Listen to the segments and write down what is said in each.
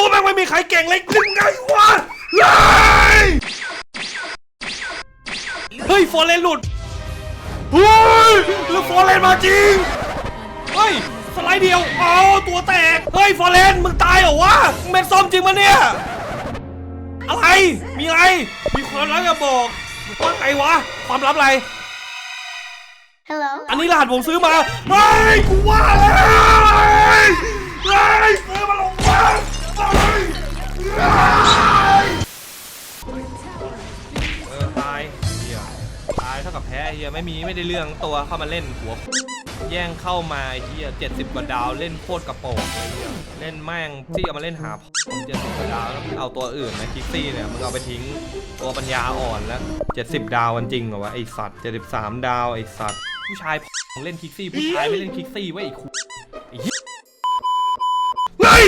ดูแม่งไม่มีใครเก่งเลยยังไงวะเฮ้ยเฮ้ยฟอร์เรนหลุดเฮ้ยแล้วฟอร์เรนมาจริงเฮ้ยสไลด์เดียวเอาตัวแตกเฮ้ยฟอร์เรนมึงตายเหรอวะมึงเป็นส้มจริงปะเนี่ยอะไรมีอะไรมีความลับจะบอกว่าไงวะความลับอะไร Hello. อันนี้รหัสผมซื้อมาเฮ้ยกูว่าแล้ว ได้เรื่องตัวเข้ามาเล่นหัว แย่งเข้ามาเฮียเจ็ดสิบกว่าดาวเล่นโคตรกระโปรงเลยเฮียเล่นแม่งที่เอามาเล่นหาเจ็ดสิบกว่าดาวแล้วมึงเอาตัวอื่นนะคิกซี่เนี่ยมึงเอาไปทิ้งตัวปัญญาอ่อนแล้วเจ็ดสิบดาวมันจริงเหรอวะไอสัตว์เจ็ดสิบสามดาวไอสัตว์ผู้ชายเล่นคิกซี่ผู้ชายไม่เล่นคิกซี่ไว้ยไอ้คุไอ้เหี้ยเฮ้ย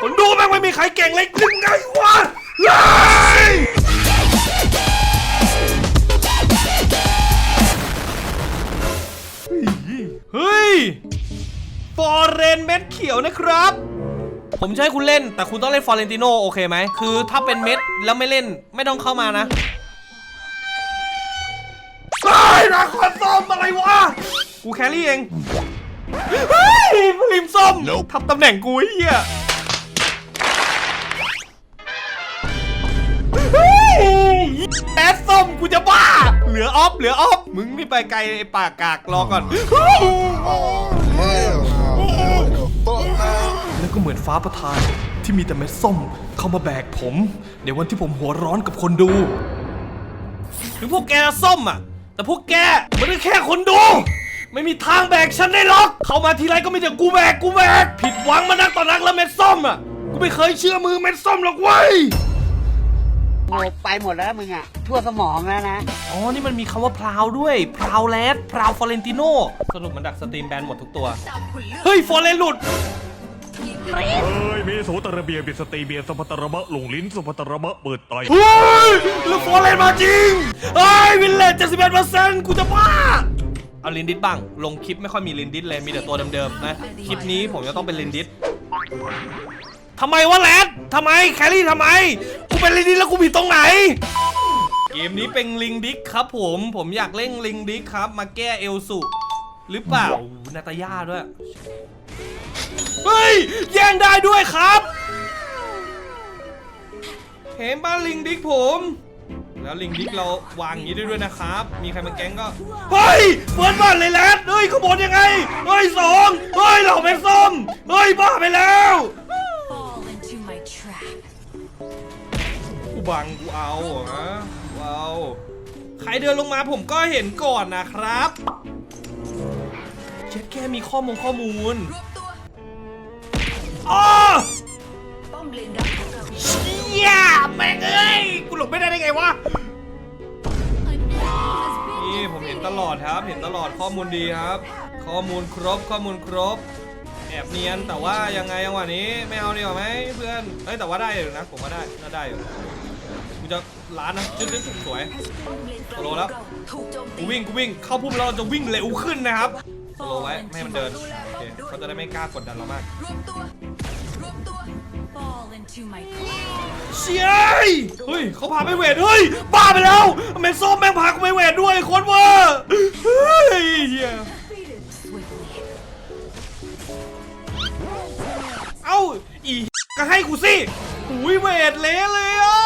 คนดูแม่งไม่มีใครเก่งเลยยังไงวะเฮ้ย เฮ้ยฟอร์เรนเม็ดเขียวนะครับ ผมจะให้คุณเล่น แต่คุณต้องเล่นฟอร์เรนติโนโอเคไหม คือถ้าเป็นเม็ดแล้วไม่เล่นไม่ต้องเข้ามานะเฮ้ยนาคอนส้มอะไรวะ กูแครี่เอง เฮ้ยริมส้มทับตำแหน่งกูไอ้เฮียเฮ้ยแอดส้มกูจะบ้า เหลือออฟเหลือออฟมึงนี่ไปไกลไอ้ปากกากรอก่อน Hell no. What the fuck, man? แล้วก็เหมือนฟ้าประทานที่มีแต่เม็ดส้มเข้ามาแบกผม ในวันที่ผมหัวร้อนกับคนดูถึงพวกแกจะส้มอะ แต่พวกแกมันก็แค่คนดู ไม่มีทางแบกฉันได้หรอก เข้ามาทีไรก็มีแต่กูแบกกูแบก ผิดหวังมานักต่อนักแล้วเม็ดส้มอะ กูไม่เคยเชื่อมือเม็ดส้มหรอกเว้ย โง่ไปหมดแล้วมึงอะทั่วสมองแล้วนะ อ๋อ นี่มันมีคำว่าพราวด้วยพราวแลดพราวฟอร์เรนติโนสรุปมันดักสตรีมแบนหมดทุกตัว เฮ้ย ฟอร์เรนหลุด เอ้ยมีโสตระเบียบิสตีเบียสพัตระมะหลงลิ้นสุพัตระมะเปิดไตเฮ้ยแล้วฟอร์เรนมาจริง เฮ้ย วินเลจเจ็ดสิบเอ็ดเปอร์เซ็นต์กูจะบ้า เอาลินดิสบ้าง ลงคลิปไม่ค่อยมีลินดิสเลย มีแต่ตัวเดิมๆนะ คลิปนี้ผมจะต้องเป็นลินดิสทำไมวะแรดทำไม แครี่ทำไมกู เป็นลินดิสแล้วกูผิดตรงไหน เกมนี้เป็นลิงดิกครับผม ผมอยากเล่นลิงดิกครับ มาแก้เอลสุหรือเปล่านาตาย่าด้วย เฮ้ย แย่งได้ด้วยครับ เห็นบ้านลิงดิกผม แล้วลิงดิกเราวางอย่างนี้ได้ด้วยนะครับ มีใครมาแก๊งก็ เฮ้ยเฟิร์สบ้านเลยแลดเฮ้ยขบวนยังไง เฮ้ยสองเฮ้ยเหล่าเป็นส้มเฮ้ยบ้าไปแล้ว บังกูเอาเหรอฮะกูเอาใครเดินลงมาผมก็เห็นก่อนนะครับเช็ดแค่มีข้อมูลข้อมูลอ๋อป้อมเลนดักของเราเชี่ยแม่งเอ้ยกูหลบไม่ได้ได้ไงวะนี่ผมเห็นตลอดครับ เห็นตลอดข้อมูลดีครับ ข้อมูลครบข้อมูลครบแอบเนียนแต่ว่ายังไงจังหวะนี้ไม่เอาดีกว่าไหมเพื่อนเฮ้ยแต่ว่าได้อยู่นะผมว่าได้น่าได้อยู่กู จะล้านนะจุดจุดสวยป้อมเลนกลางโลแล้วของเราถูกโจมกูตีวิ่งกูวิ่งเข้าพุ่มแล้วเราจะวิ่งเร็วขึ้นนะครับสโลว์ไว้ไม่ให้มันเดินโอเคเขาจะได้ไม่กล้ากดดันเรามากรวมตัวรวมตัว Fall into my trap. เชี่ยเฮ้ยเขาพาไปเวทเฮ้ยบ้าไปแล้วแมนส้มแม่งพากูไปเวทด้วยโคนเวอร์เฮ้ยเหี้ย Swiftly. เอ้าอีก็ให้กูสิหุยเวทเละเลยอะ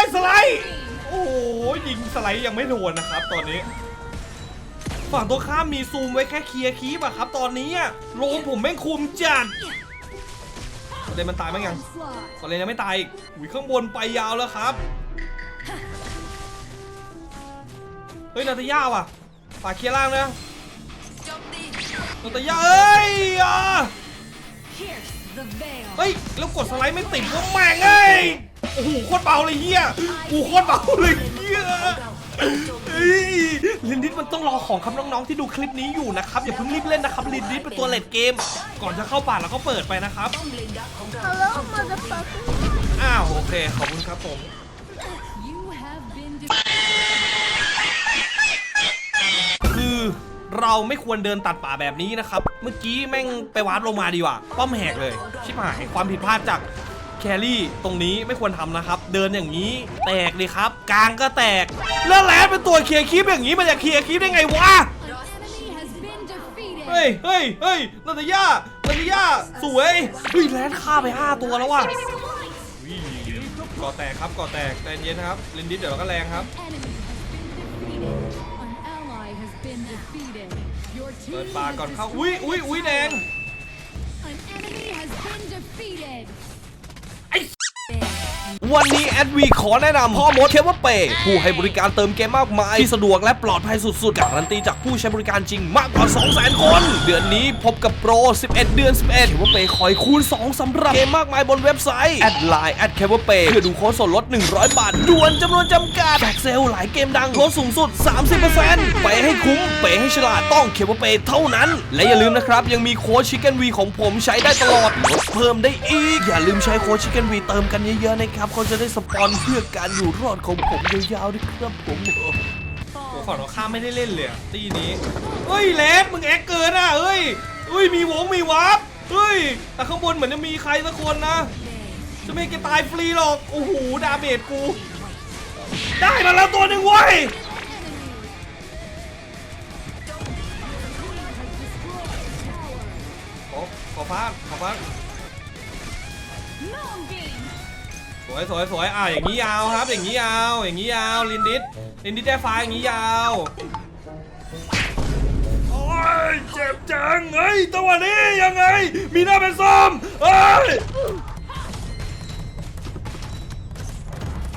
ยสไลด์โอ้โหยิงสไลด์ยังไม่โดนนะครับ ตอนนี้ ฝั่งตัวข้ามมีซูมไว้แค่เคลียร์คีบอะครับ ตอนนี้อะโลมผมแม่งคุมจัดประเด็นมันตายมั้งยังตอนนี้ยังไม่ตายอีกอุ้ยข้างบนไปยาวแล้วครับเฮ้ยนาตาย่าว่ะฝากเคลียร์ล่างนะนาตาย่าเอ้ยอะเฮ้ย แล้วกดสไลด์ไม่ติดก็แม่งเอ้ย ตรเบาเลยเฮียโอ้โคตรเบาเลยเฮียเฮ้ยลินดิสมันต้องรอของครับน้องๆที่ดูคลิปนี้อยู่นะครับอย่าเพิ่งรีบเล่นนะครับลินดิสเป็นตัวเลดเกม ก่อนจะเข้าป่าเราก็เปิดไปนะครับป้อมเลนดักของเรา Hello, motherfucker. อ้าวโอเคขอบคุณครับผม คือเราไม่ควรเดินตัดป่าแบบนี้นะครับ เมื่อกี้แม่งไปวาร์ปลงมาดีกว่า ป้อมแหกเลย ชิบหายความผิดพลาดจาก แครี่ตรงนี้ไม่ควรทำนะครับ เดินอย่างนี้ แตกเลยครับ กลางก็แตก แล้วแลดเป็นตัวเคลียร์คลิปอย่างนี้มันจะเคลียร์คลิปได้ไงวะเฮ้ยเฮ้ยเฮ้ยนาตาย่านาตาย่าสวยเฮ้ยแลนฆ่าไป 5 ตัวแล้วว่ะก่อแตกครับก่อแตกใจเย็นครับลินดิสเดี๋ยวเราก็แรงครับเปิดปากก่อนเข้าอุ้ยอุ้ยอุ้ยแดง วันนี้แอดวีขอแนะนำพ่อมดเคเบิลเปย์ผู้ให้บริการเติมเกมมากมาย ที่สะดวกและปลอดภัยสุดๆ การันตีจากผู้ใช้บริการจริงมากกว่า 200,000 คน เดือนนี้พบกับโปร 11 เดือน 11เคเบิลเปย์คอยคูณ 2สำหรับเกมมากมายบนเว็บไซต์ แอดไลน์แอดเคเบิลเปย์เพื่อดูโค้ดส่วนลด 100 บาทด่วนจำนวนจำกัดแจกเซลล์หลายเกมดังลดสูงสุด 30%ไปให้คุ้มเปย์ให้ฉลาดต้องเคเบิลเปย์เท่านั้น และอย่าลืมนะครับยังมีโค้ดชิคเก้นวีของผมใช้ได้ตลอดลดเพิ่มได้อีก อย่าลืมใช้โค้ดชิคเก้นวีเติมกันเยอะๆนะครับเขาจะได้สปอนเพื่อการอยู่รอดของผมยาวๆด้วยครับผมโอ้ฝั่งเราข้ามไม่ได้เล่นเลยตีนี้เฮ้ยเลฟมึงแอคเกินอะเฮ้ยเฮ้ยมีวงมีวาร์ปเฮ้ยแต่ข้างบนเหมือนจะมีใครสักคนนะจะไม่ให้แกตายฟรีหรอกโอ้โหดาเมจกู ได้มาแล้วตัวหนึ่งเว้ยขอขอฟ้าขอฟ้า Moonbeam. ส วยสวยสวยอ่าอย่างนี้ยาวครับ อย่างนี้ยาว อย่างนี้ยาวลินดิสลินดิสได้ฟ้าอย่างนี้ยาวโอ้ยเจ็บจังเฮ้ยตัวนี้ยังไง มีหน้าเป็นส้มเฮ้ย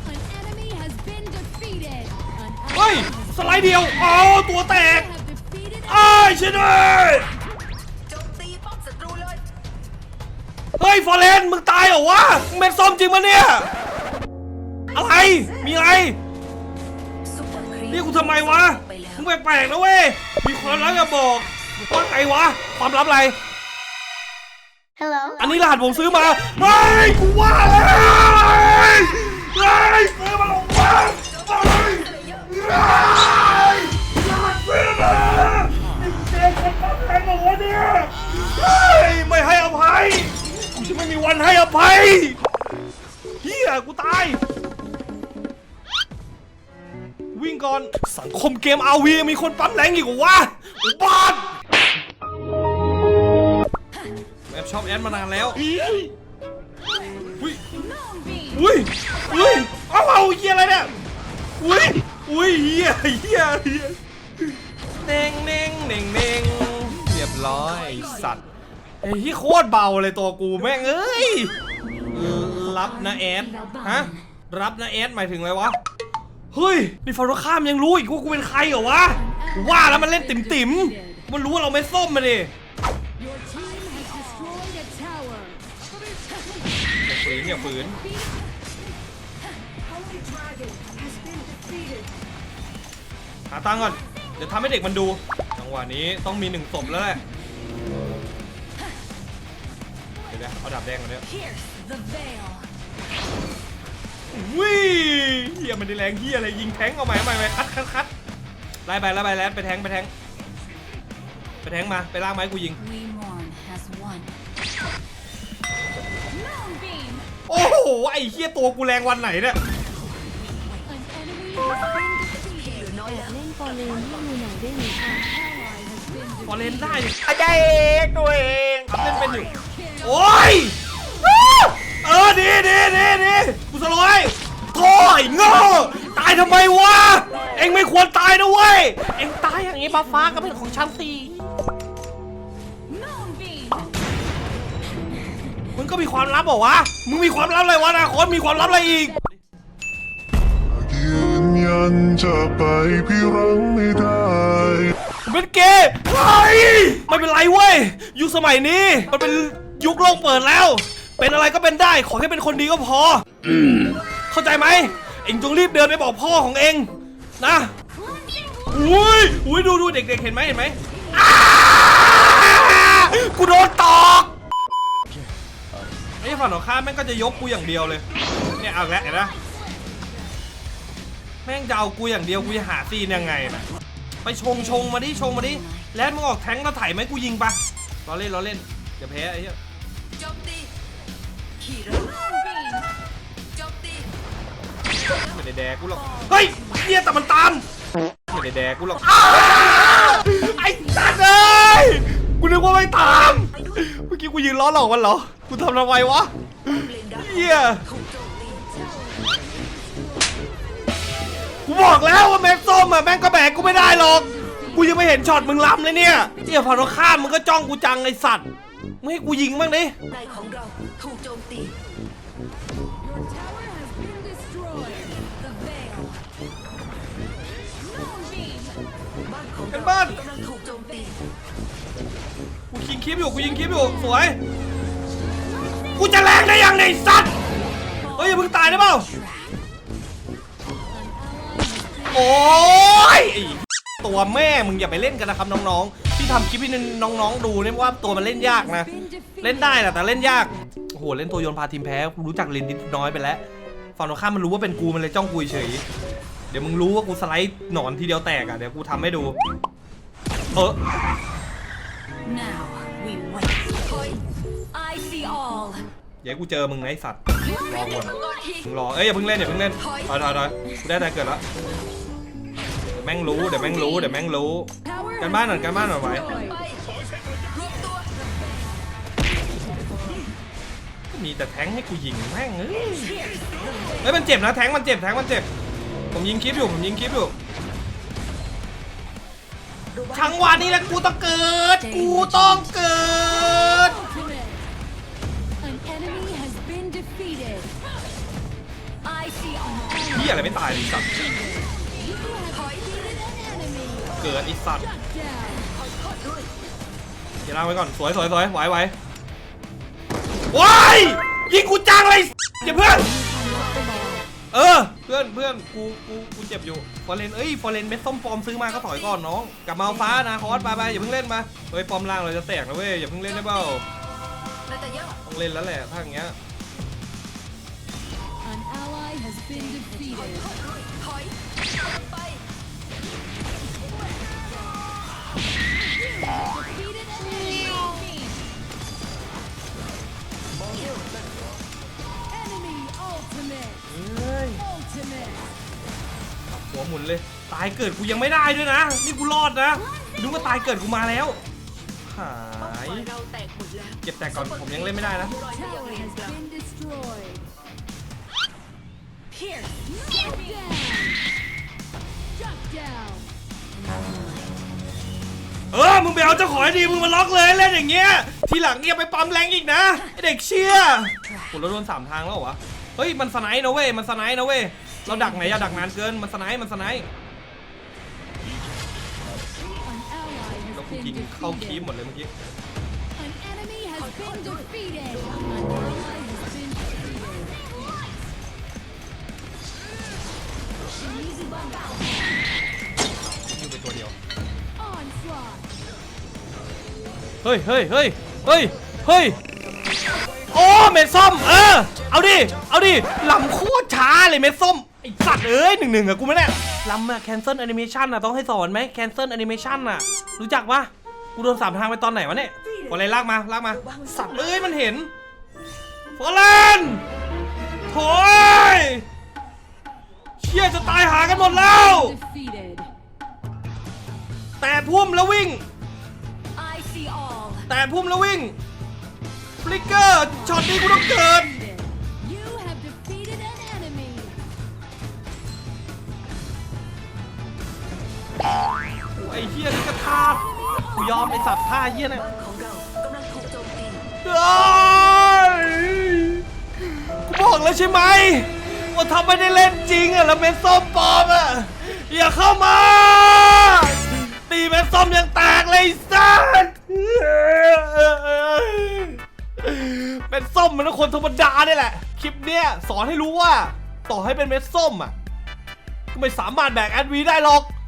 An enemy has been defeated. An เฮ้ย ally has สไลด์เดียวอ๋อตัวแตก have defeated. อ้ายช่วยด้วย ฮ้ยฟอร์เรนมึงตายเหรอวะมึงเป็นส้มจริงปะเนี่ย อะไร มีอะไร เรียกกูทำไมวะ มึงแปลกๆนะเว้ย มีความลับจะบอกว่าไงวะ ความลับอะไร Hello. อันนี้รหัสผมซื้อมา เฮ้ย กูว่าแล้ว เกมอาวีมีคนปั๊มแรงอีกวะอุบาทแอบชอบแอดมานานแล้ว อุ้ย อุ้ย อุ้ย เอาเอาเฮียอะไรเนี่ย อุ้ย อุ้ยเฮียเฮียเฮียเน่งเน่งเน่งเน่งเรียบร้อย สัตว์ไอ้ที่โคตรเบาเลยตัวกูแม่งเอ้ย รับนะแอด ฮะ รับนะแอดหมายถึงอะไรวะ เฮ้ยนี่ฟาร์ข้ามยังรู้อีกว่ากูเป็นใครเหรอวะว่าแล้วมันเล่นติ๋มติ๋มมันรู้ว่าเราไม่ส้มมาดิ Your team has destroyed a tower. อย่าฝืนอย่าฝืนหาตังก่อน เดี๋ยวทำให้เด็กมันดูจังหวะนี้ต้องมีหนึ่งศพแล้วแหละเดี๋ยวเอาดาบแดงมาเนี่ย Pierce the veil. วิเฮียมันได้แรงเฮียอะไรยิงแทงเอาใหม่เอาใหม่เอาใหม่คัดคัดคัดไล่ไปไล่ไปแล้วไปแทงไปแทงไปแทงมาไปล่างไม้กูยิง We mourn has won. Moonbeam. โอ้โหไอ้เฮียตัวกูแรงวันไหนเนี่ย An enemy has been defeated. เล่นฟอร์เรนที่มือไหนได้ไหมคะ Ally has been พอเล่นได้ดิอาจารย์เอกตัวเองครับเล่นเป็นอยู่ defeated. โอ้ย เออดีดีดีดีกูสโลอยโถ่ไอ้โง่ตายทำไมวะ เอ็งไม่ควรตายนะเว้ย เอ็งตายอย่างนี้ฟ้าฟ้าก็เป็นของฉันสิ Moonbeam. มึงก็มีความลับเหรอวะ มึงมีความลับอะไรวะอนาคตมีความลับอะไรอีก ยืนยันจะไปพี่รังไม่ได้ เป็นเกย์เฮ้ยไม่เป็นไรเว้ย ยุคสมัยนี้ มันเป็นยุคโลกเปิดแล้ว เป็นอะไรก็เป็นได้ ขอแค่เป็นคนดีก็พออเข้าใจไหม เอ็งจงรีบเดินไปบอกพ่อของเอ็งนะ อุ้ยอุ้ยดูดูเด็กๆเห็นไหมเห็นไหมอ้ากูโดนตอกไอ้ฝั่งของข้ามแม่งก็จะยกกูอย่างเดียวเลย เนี่ยเอาอีกแล้วเห็นไหมแม่งจะเอากูอย่างเดียวกูจะหาซีนยังไงนะไปชงชงมาดิชงมาดิ แล้วมึงออกแทงค์แล้วถ่ายไหมกูยิงปะรอเล่นรอเล่นจะแพ้ไอ้เหี้ย ไม่ได้แดกกูหรอกเฮ้ยเหี้ยแต่มันตามไม่ได้แดกกูหรอกอ้าวไอ้สัตว์เอ้ยกูนึกว่าไม่ตาม เมื่อกี้กูยืนล้อหลอกมันเหรอ กูทำทำไมวะเลนดักเหี้ยถูกโจมตีกูบอกแล้วว่าแม็กส้มอะแม่งก็แบกกูไม่ได้หรอก กูยังไม่เห็นช็อตมึงล้ำเลยเนี่ยเหี้ยพอเราข้ามมึงก็จ้องกูจังไอสัตว์ ไม่ให้กูยิงบ้างดิในของเรา ถูกโจมตี The Veil บ้านของกันเราบ้าน กำลังถูกโจมตี กูยิงคลิปอยู่กูยิงคลิปอยู่สวย กูจะแรงได้ยังไงไอ้สัตว์เฮ้ยอย่าเพิ่งตายได้เปล่าโอ้ยไอ้ตัวแม่มึงอย่าไปเล่นกันนะครับน้องๆที่ทำคลิปให้น้องๆดูเนี่ยว่าตัวมันเล่นยากนะ เล่นได้แหละแต่เล่นยากโอ้โหเล่นตัวโยนพาทีมแพ้กูรู้จักเลนนิดน้อยไปแล้วฝั่งตรงข้ามมันรู้ว่าเป็นกูมันเลยจ้องกูเฉยเดี๋ยวมึงรู้ว่ากูสไลด์หนอนทีเดียวแตกอะเดี๋ยวกูทำให้ดู เออ Now we wait Point I see all อย่าให้กูเจอมึงนะไอสัตว์ รอก่อนมังกรทีมึงรอ เอ้ยอย่าเพิ่งเล่นอย่าเพิ่งเล่นถอยถอยถอยกูได้แต่เกิดแล้วเดี๋ยวแม่งรู้เดี๋ยวแม่งรู้เดี๋ยวแม่งรู้ กันบ้านหน่อยกันบ้านหน่อยไว้ไมีแต่แทงค์ให้กูยิงแม่งเอ้ยเฮ้ยมันเจ็บนะแทงค์มันเจ็บแทงค์มันเจ็บ ผมยิงคลิปอยู่ผมยิงคลิปอยู่ทั้งวันนี้แหละกูต้องเกิด กูต้องเกิด An enemy has been defeated. I see all พี่อะไรไม่ตายเลยไอ้สัตว์ You have defeated an enemy. เกิดไอสัตว์ Down. อย่าล่างไว้ก่อนสวยสวยสวยไหวไหว ว้ายยิงกูจังเลยอย่าเพื่อน เออ เพื่อนเพื่อนกูกูกูเจ็บอยู่ฟอร์เรนเอ้ยฟอร์เรนเม็ดส้มปลอมซื้อมาก็ถอยก่อนน้องกลับมาเอาฟ้านะคอสไปไปอย่าเพิ่งเล่นมาเฮ้ยปลอมล่างเราจะแตกนะเว้ยอย่าเพิ่งเล่นได้เปล่าต้องเล่นแล้วแหละถ้าอย่างเงี้ย An ally has been defeated. ตายเกิดกูยังไม่ได้ด้วยนะ นี่กูรอดนะนึกว่าตายเกิดกูมาแล้ว หาย เราแตกหมดแล้วเก็บแต่ก่อนผมยังเล่นไม่ได้นะ รอยเดียว Tower เอง has ครับ been destroyed. Pierce Shut down. เออ มึงไปเอาเจ้าของให้ดี มึงมาล็อกเลยเล่นอย่างเงี้ย ทีหลังอย่าไปปั๊มแรงอีกนะไอเด็กเชี่ยโหเราโดนสามทางแล้วเหรอวะ เฮ้ย มันสไนด์นะเว้ย มันสไนด์นะเว้ย เราดักไหนอย่าดักนานเกิน มันสไนด์มันสไนด์ิงเข้าคีมหมดเลยเมื่อกี้ An enemy has been defeated. An ally has been defeated. Easy bump. อยู่ไปตัวเดียว Onslaught. เฮ้ยเฮ้ยเฮ้ยเฮ้ยเฮ้ยโอ้เม็ดส้ม เออ เอาดิ เอาดิลำโคตรช้าเลยเม็ดส้ม ไอสัตว์เอ้ยหนึ่งหนึ่งอะกูไม่ได้ ลำอะ cancel animation อะต้องให้สอนไหม cancel animation อะรู้จักปะกูโดนสามทางไปตอนไหนวะเนี่ยฟอร์เรนลากมาลากมา สัตว์เอ้ยมันเห็นฟอร์เรนโถยเชี่ยจะตายหากันหมดแล้ว Defeated. แต่พุ่มแล้ววิ่ง I see all แต่พุ่มแล้ววิ่ง ฟลิกเกอร์ช็อตนี้กูต้องเกิด ไอ้เฮียนี่กระทาดกูยอมไอ้สัตว์ท่าเฮียเนี่ยของเรากำลังถูกโจมตีเอ้ยกูบอกแล้วใช่ไหมว่าทำไม่ได้เล่นจริงอะแล้วเม็ดส้มปลอมอะอย่าเข้ามา ตีเม็ดส้มยังแตกเลยไอ้สัตว์เม็ดส้มมันต้องคนธรรมดาเนี่ยแหละ คลิปเนี้ยสอนให้รู้ว่า ต่อให้เป็นเม็ดส้มอะก็ไม่สามารถแบกแอดวีได้หรอก